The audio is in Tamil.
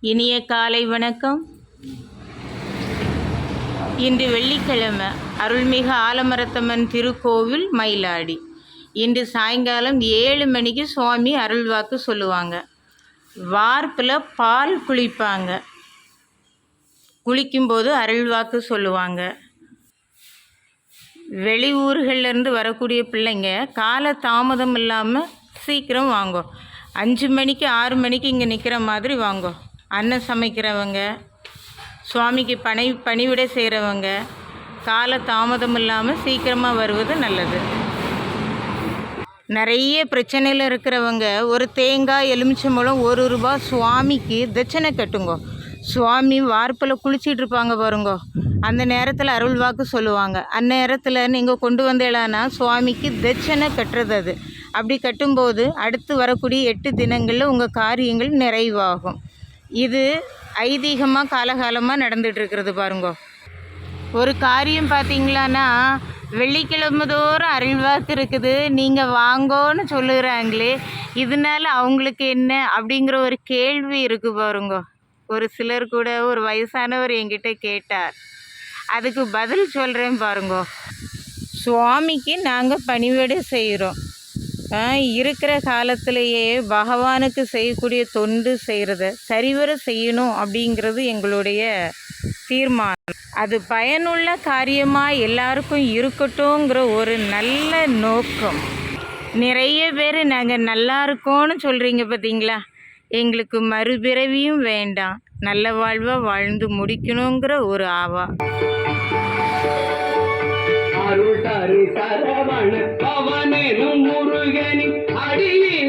இனிய காலை வணக்கம். இன்று வெள்ளிக்கிழமை அருள்மிகு ஆலமரத்தம்மன் திருக்கோவில் மயிலாடி. இன்று சாயங்காலம் ஏழு மணிக்கு சுவாமி அருள்வாக்கு சொல்லுவாங்க. வார்ப்பில் பால் குளிப்பாங்க. குளிக்கும்போது அருள்வாக்கு சொல்லுவாங்க. வெளி ஊர்களிலேருந்து வரக்கூடிய பிள்ளைங்க கால தாமதம் இல்லாமல் சீக்கிரம் வாங்கோ. அஞ்சு மணிக்கு ஆறு மணிக்கு இங்கே நிற்கிற மாதிரி வாங்கோ. அன்னம் சமைக்கிறவங்க சுவாமிக்கு பணி பணிவிடை செய்கிறவங்க கால தாமதம் இல்லாமல் சீக்கிரமாக வருவது நல்லது. நிறைய பிரச்சனையில் இருக்கிறவங்க ஒரு தேங்காய் எலுமிச்சம்பழம் ஒரு ரூபா சுவாமிக்கு தட்சணை கட்டுங்கோ. சுவாமி வார்ப்பில் குளிச்சிட்டு இருப்பாங்க பாருங்கோ. அந்த நேரத்தில் அருள் வாக்கு சொல்லுவாங்க. அந்நேரத்தில் நீங்கள் கொண்டு வந்தேலானா சுவாமிக்கு தட்சணை கட்டுறது அது. அப்படி கட்டும்போது அடுத்து வரக்கூடிய எட்டு தினங்களில் உங்கள் காரியங்கள் நிறைவாகும். இது ஐதீகமாக காலகாலமாக நடந்துட்டு இருக்கிறது பாருங்கோ. ஒரு காரியம் பார்த்தீங்களான்னா வெள்ளிக்கிழமை தோறும் அருள்வாக்கு இருக்குது. நீங்கள் வாங்கோன்னு சொல்லுறாங்களே இதனால அவங்களுக்கு என்ன அப்படிங்கிற ஒரு கேள்வி இருக்குது பாருங்க. ஒரு சிலர் கூட ஒரு வயசானவர் என்கிட்ட கேட்டார். அதுக்கு பதில் சொல்கிறேன் பாருங்க. சுவாமிக்கு நாங்கள் பணிவிடை செய்கிறோம் இருக்கிற காலத்திலேயே பகவானுக்கு செய்யக்கூடிய தொண்டு செய்கிறத சரிவர செய்யணும் அப்படிங்கிறது எங்களுடைய தீர்மானம். அது பயனுள்ள காரியமாக எல்லாருக்கும் இருக்கட்டும்ங்கிற ஒரு நல்ல நோக்கம். நிறைய பேர் நாங்கள் நல்லா இருக்கோன்னு சொல்கிறீங்க பார்த்தீங்களா எங்களுக்கு மறுபிறவியும் வேண்டாம். நல்ல வாழ்வாக வாழ்ந்து முடிக்கணுங்கிற ஒரு ஆவா. அருள் தரு சரவண பவனெனும் முருகனின் அடியினை